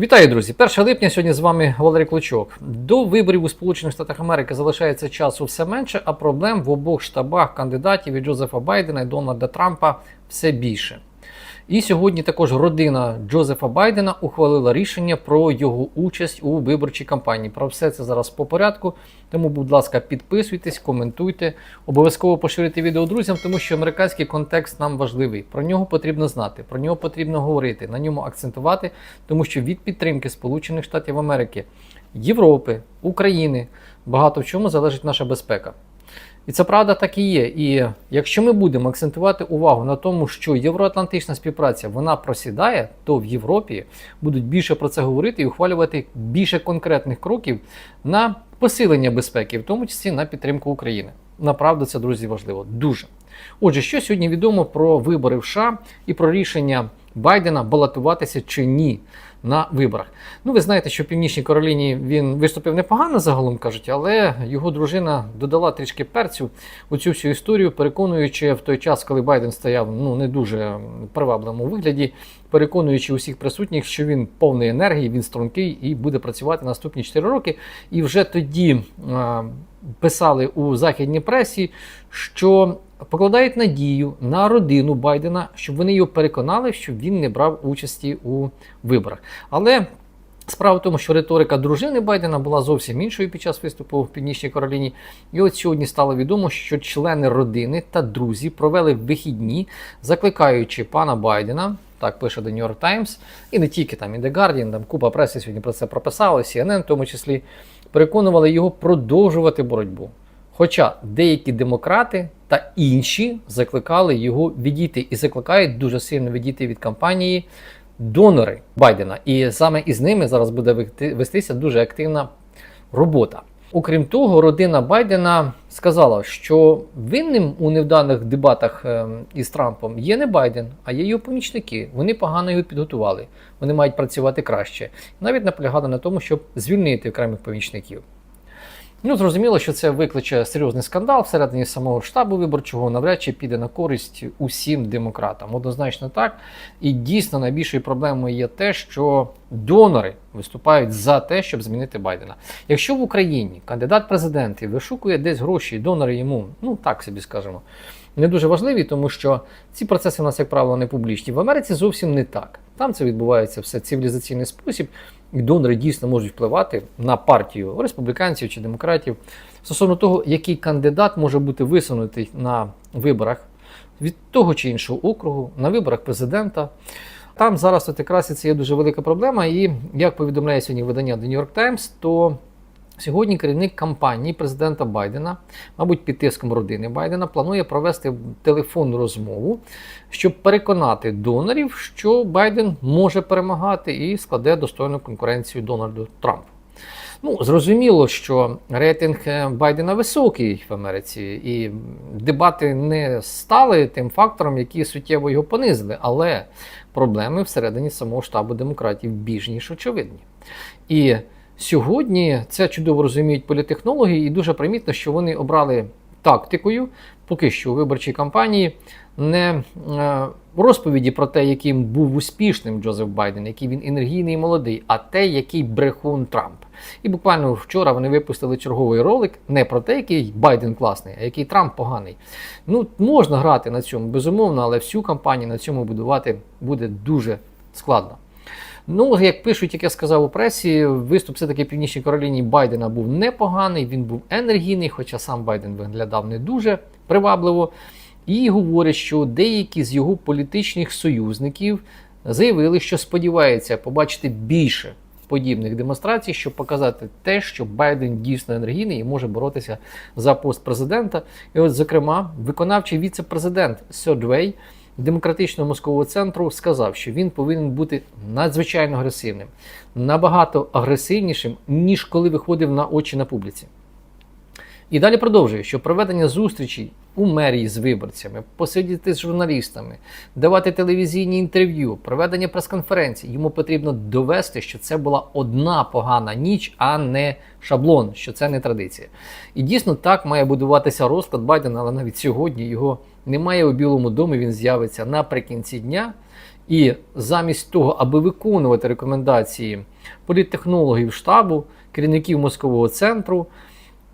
Вітаю, друзі! 1 липня сьогодні з вами Валерій Клочок. До виборів у Сполучених Штатах Америки залишається часу все менше, а проблем в обох штабах кандидатів від Джозефа Байдена і Дональда Трампа все більше. І сьогодні також родина Джозефа Байдена ухвалила рішення про його участь у виборчій кампанії. Про все це зараз по порядку. Тому, будь ласка, підписуйтесь, коментуйте, обов'язково поширюйте відео друзям, тому що американський контекст нам важливий. Про нього потрібно знати, про нього потрібно говорити, на ньому акцентувати, тому що від підтримки Сполучених Штатів Америки, Європи, України багато в чому залежить наша безпека. І це правда так і є. І якщо ми будемо акцентувати увагу на тому, що євроатлантична співпраця вона просідає, то в Європі будуть більше про це говорити і ухвалювати більше конкретних кроків на посилення безпеки, в тому числі на підтримку України. Направду це, друзі, важливо. Дуже. Отже, що сьогодні відомо про вибори в США і про рішення Байдена балотуватися чи ні на виборах. Ну, ви знаєте, що в Північній Кароліні він виступив непогано, загалом кажуть, але його дружина додала трішки перцю у цю всю історію, переконуючи в той час, коли Байден стояв ну не дуже привабливому вигляді, переконуючи усіх присутніх, що він повний енергії, він стрункий і буде працювати наступні 4 роки. І вже тоді а, писали у західній пресі, що покладають надію на родину Байдена, щоб вони його переконали, щоб він не брав участі у виборах. Але Справа в тому, що риторика дружини Байдена була зовсім іншою під час виступу в Північній Кароліні. І от сьогодні стало відомо, що члени родини та друзі провели вихідні, закликаючи пана Байдена. Так пише The New York Times, і не тільки там і The Guardian, там купа преси сьогодні про це прописали, CNN в тому числі переконували його продовжувати боротьбу. Хоча деякі демократи та інші закликали його відійти і закликають дуже сильно відійти від кампанії донори Байдена. І саме із ними зараз буде вести- вестися дуже активна робота. Окрім того, родина Байдена сказала, що винним у невданих дебатах ем, із Трампом є не Байден, а є його помічники. Вони погано його підготували. Вони мають працювати краще. Навіть наполягали на тому, щоб звільнити окремих помічників. Ну, зрозуміло, що це викличе серйозний скандал всередині самого штабу виборчого, навряд чи піде на користь усім демократам. Однозначно так. І дійсно найбільшою проблемою є те, що донори виступають за те, щоб змінити Байдена. Якщо в Україні кандидат президенти вишукує десь гроші, донори йому, ну так собі скажемо, не дуже важливі, тому що ці процеси в нас, як правило, не публічні. В Америці зовсім не так. Там це відбувається все цивілізаційний спосіб, і донори дійсно можуть впливати на партію республіканців чи демократів стосовно того, який кандидат може бути висунутий на виборах від того чи іншого округу, на виборах президента. Там зараз от якраз і це є дуже велика проблема. І як повідомляє сьогодні видання The New York Times, то Сьогодні керівник кампанії президента Байдена, мабуть, під тиском родини Байдена, планує провести телефонну розмову, щоб переконати донорів, що Байден може перемагати і складе достойну конкуренцію Дональду Трампу. Ну, зрозуміло, що рейтинг е, Байдена високий в Америці, і дебати не стали тим фактором, який суттєво його понизили, але проблеми всередині самого штабу демократів більш ніж очевидні. І Сьогодні це чудово розуміють політехнологи, і дуже примітно, що вони обрали тактикою поки що у виборчій кампанії не е, розповіді про те, яким був успішним Джозеф Байден, який він енергійний і молодий, а те, який брехун Трамп. І буквально вчора вони випустили черговий ролик не про те, який Байден класний, а який Трамп поганий. Ну, можна грати на цьому, безумовно, але всю кампанію на цьому будувати буде дуже складно. Ну, як пишуть, як я сказав у пресі, виступ все-таки Північній Кароліні Байдена був непоганий, він був енергійний, хоча сам Байден виглядав не дуже привабливо. І говорять, що деякі з його політичних союзників заявили, що сподіваються побачити більше подібних демонстрацій, щоб показати те, що Байден дійсно енергійний і може боротися за пост президента. І от, зокрема, виконавчий віце-президент Сьодвей демократичного мозкового центру сказав, що він повинен бути надзвичайно агресивним, набагато агресивнішим, ніж коли виходив на очі на публіці. І далі продовжує, що проведення зустрічей у мерії з виборцями, посидіти з журналістами, давати телевізійні інтерв'ю, проведення прес-конференцій. Йому потрібно довести, що це була одна погана ніч, а не шаблон, що це не традиція. І дійсно так має будуватися розклад Байдена, але навіть сьогодні його немає у Білому домі. Він з'явиться наприкінці дня. І замість того, аби виконувати рекомендації політтехнологів штабу, керівників мозкового центру,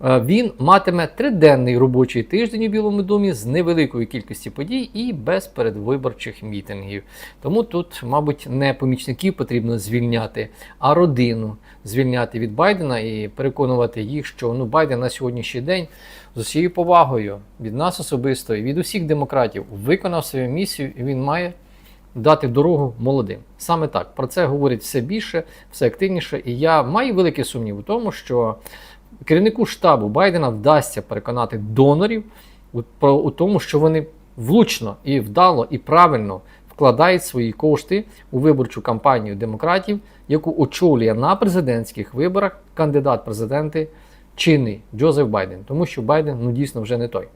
він матиме триденний робочий тиждень у Білому домі з невеликою кількістю подій і без передвиборчих мітингів. Тому тут, мабуть, не помічників потрібно звільняти, а родину звільняти від Байдена і переконувати їх, що ну Байден на сьогоднішній день з усією повагою від нас особисто і від усіх демократів виконав свою місію, і він має дати дорогу молодим. Саме так про це говорять все більше, все активніше. І я маю великий сумнів у тому, що керівнику штабу Байдена вдасться переконати донорів у, про, у тому, що вони влучно і вдало і правильно вкладають свої кошти у виборчу кампанію демократів, яку очолює на президентських виборах кандидат президенти чинний Джозеф Байден, тому що Байден ну дійсно вже не той.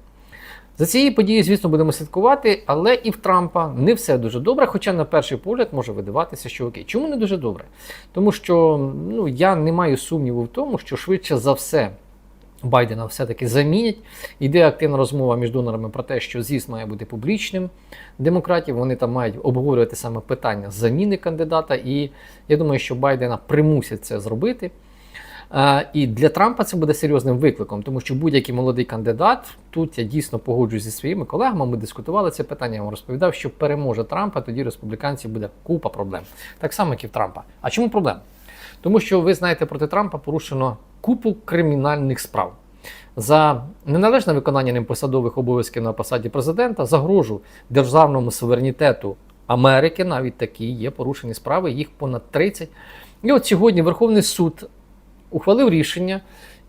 За цією подією, звісно, будемо слідкувати, але і в Трампа не все дуже добре, хоча на перший погляд може видаватися, що окей. Чому не дуже добре? Тому що ну, я не маю сумніву в тому, що швидше за все Байдена все-таки замінять. Іде активна розмова між донорами про те, що з'їзд має бути публічним демократів. Вони там мають обговорювати саме питання заміни кандидата. І я думаю, що Байдена примусять це зробити. Е, І для Трампа це буде серйозним викликом, тому що будь-який молодий кандидат, тут я дійсно погоджуюсь зі своїми колегами, ми дискутували це питання, я вам розповідав, що переможе Трампа, тоді республіканців буде купа проблем. Так само, як і в Трампа. А чому проблем? Тому що ви знаєте, проти Трампа порушено купу кримінальних справ. За неналежне виконання ним посадових обов'язків на посаді президента, загрожу державному суверенітету Америки, навіть такі є порушені справи, їх понад 30. І от сьогодні Верховний суд ухвалив рішення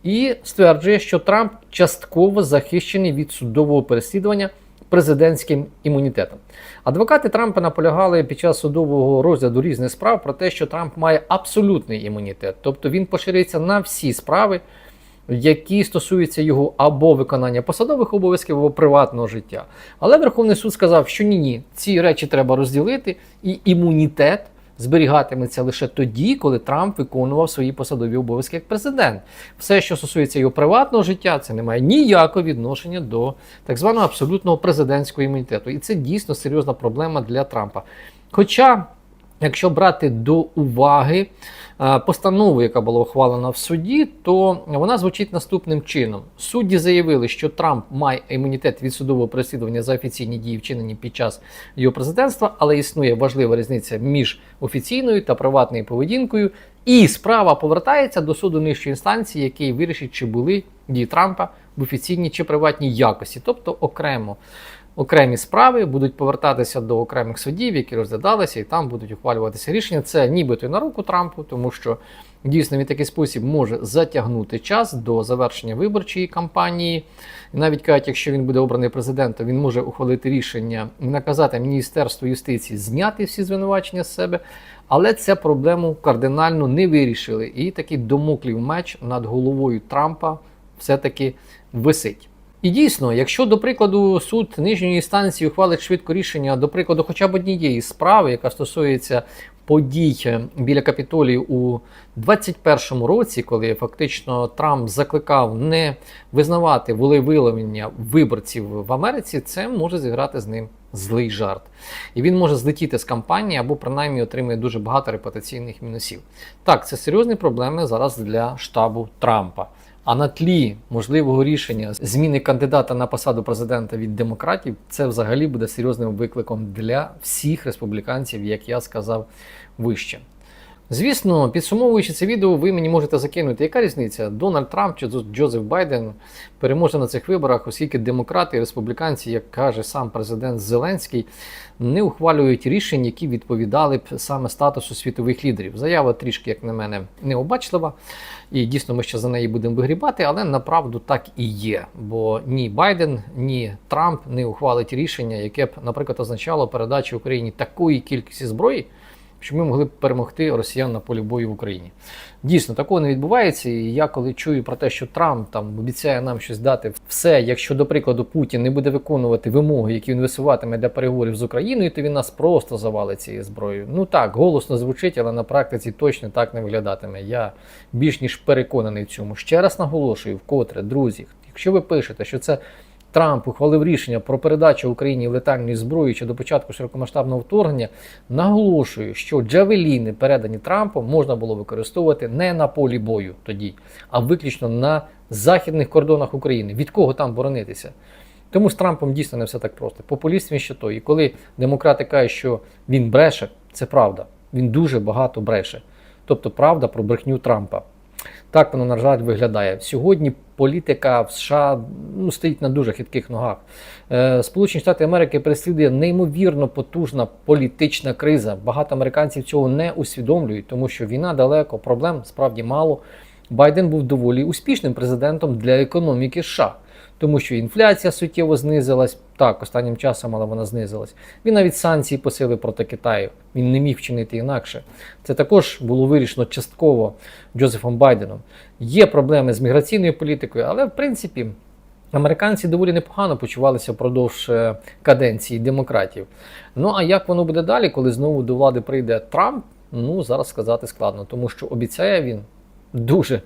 і стверджує, що Трамп частково захищений від судового переслідування президентським імунітетом. Адвокати Трампа наполягали під час судового розгляду різних справ про те, що Трамп має абсолютний імунітет, тобто він поширюється на всі справи, які стосуються його або виконання посадових обов'язків, або приватного життя. Але Верховний суд сказав, що ні, ні, ці речі треба розділити, і імунітет зберігатиметься лише тоді, коли Трамп виконував свої посадові обов'язки як президент. Все, що стосується його приватного життя, це не має ніякого відношення до так званого абсолютного президентського імунітету. І це дійсно серйозна проблема для Трампа. Хоча. Якщо брати до уваги е, постанову, яка була ухвалена в суді, то вона звучить наступним чином: судді заявили, що Трамп має імунітет від судового переслідування за офіційні дії, вчинені під час його президентства, але існує важлива різниця між офіційною та приватною поведінкою. І справа повертається до суду нижчої інстанції, який вирішить, чи були дії Трампа в офіційній чи приватній якості, тобто окремо окремі справи будуть повертатися до окремих судів, які розглядалися, і там будуть ухвалюватися рішення. Це нібито на руку Трампу, тому що дійсно він такий спосіб може затягнути час до завершення виборчої кампанії. І навіть кажуть, якщо він буде обраний президентом, він може ухвалити рішення і наказати Міністерству юстиції зняти всі звинувачення з себе. Але це проблему кардинально не вирішили. І такий домоклів меч над головою Трампа все-таки висить. І дійсно, якщо, до прикладу, суд нижньої інстанції ухвалить швидко рішення, до прикладу, хоча б однієї справи, яка стосується подій біля капітолію у 2021 році, коли фактично Трамп закликав не визнавати волевиявлення виборців в Америці, це може зіграти з ним злий жарт. І він може злетіти з кампанії або принаймні отримає дуже багато репутаційних мінусів. Так, це серйозні проблеми зараз для штабу Трампа. А на тлі можливого рішення зміни кандидата на посаду президента від демократів, це взагалі буде серйозним викликом для всіх республіканців, як я сказав вище. Звісно, підсумовуючи це відео, ви мені можете закинути, яка різниця Дональд Трамп чи Джозеф Байден переможе на цих виборах, оскільки демократи і республіканці, як каже сам президент Зеленський, не ухвалюють рішень, які відповідали б саме статусу світових лідерів. Заява трішки, як на мене, необачлива. І дійсно ми ще за неї будемо вигрібати, але направду так і є. Бо ні Байден, ні Трамп не ухвалить рішення, яке б, наприклад, означало передачу Україні такої кількості зброї щоб ми могли перемогти росіян на полі бою в Україні. Дійсно, такого не відбувається. І я коли чую про те, що Трамп там обіцяє нам щось дати, все, якщо, до прикладу, Путін не буде виконувати вимоги, які він висуватиме для переговорів з Україною, то він нас просто завалить цією зброєю. Ну так, голосно звучить, але на практиці точно так не виглядатиме. Я більш ніж переконаний в цьому. Ще раз наголошую, вкотре, друзі, якщо ви пишете, що це Трамп ухвалив рішення про передачу Україні летальної зброї ще до початку широкомасштабного вторгнення, наголошую, що джавеліни, передані Трампом, можна було використовувати не на полі бою тоді, а виключно на західних кордонах України. Від кого там боронитися? Тому з Трампом дійсно не все так просто. Популіст він ще той. І коли демократи кажуть, що він бреше, це правда. Він дуже багато бреше. Тобто правда про брехню Трампа. Так воно, на жаль, виглядає. Сьогодні політика в США ну, стоїть на дуже хитких ногах. Е, Сполучені Штати Америки переслідує неймовірно потужна політична криза. Багато американців цього не усвідомлюють, тому що війна далеко, проблем справді мало. Байден був доволі успішним президентом для економіки США, тому що інфляція суттєво знизилась. Так, останнім часом, але вона знизилась. Він навіть санкції посилив проти Китаю. Він не міг вчинити інакше. Це також було вирішено частково Джозефом Байденом. Є проблеми з міграційною політикою, але в принципі. Американці доволі непогано почувалися впродовж е, каденції демократів. Ну а як воно буде далі, коли знову до влади прийде Трамп? Ну зараз сказати складно, тому що обіцяє він дуже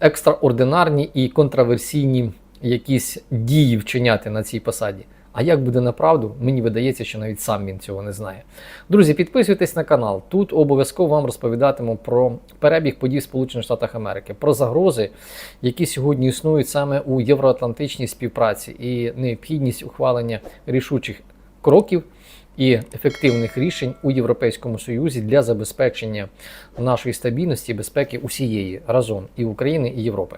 екстраординарні і контраверсійні якісь дії вчиняти на цій посаді. А як буде направду, мені видається, що навіть сам він цього не знає. Друзі, підписуйтесь на канал. Тут обов'язково вам розповідатиму про перебіг подій в Сполучених Штатах Америки, про загрози, які сьогодні існують саме у євроатлантичній співпраці, і необхідність ухвалення рішучих кроків і ефективних рішень у Європейському Союзі для забезпечення нашої стабільності і безпеки усієї разом і України, і Європи.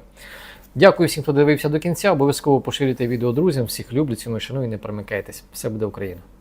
Дякую всім, хто дивився до кінця. Обов'язково поширюйте відео друзям. Всіх люблю, ціную, шаную і не перемикайтесь. Все буде Україна!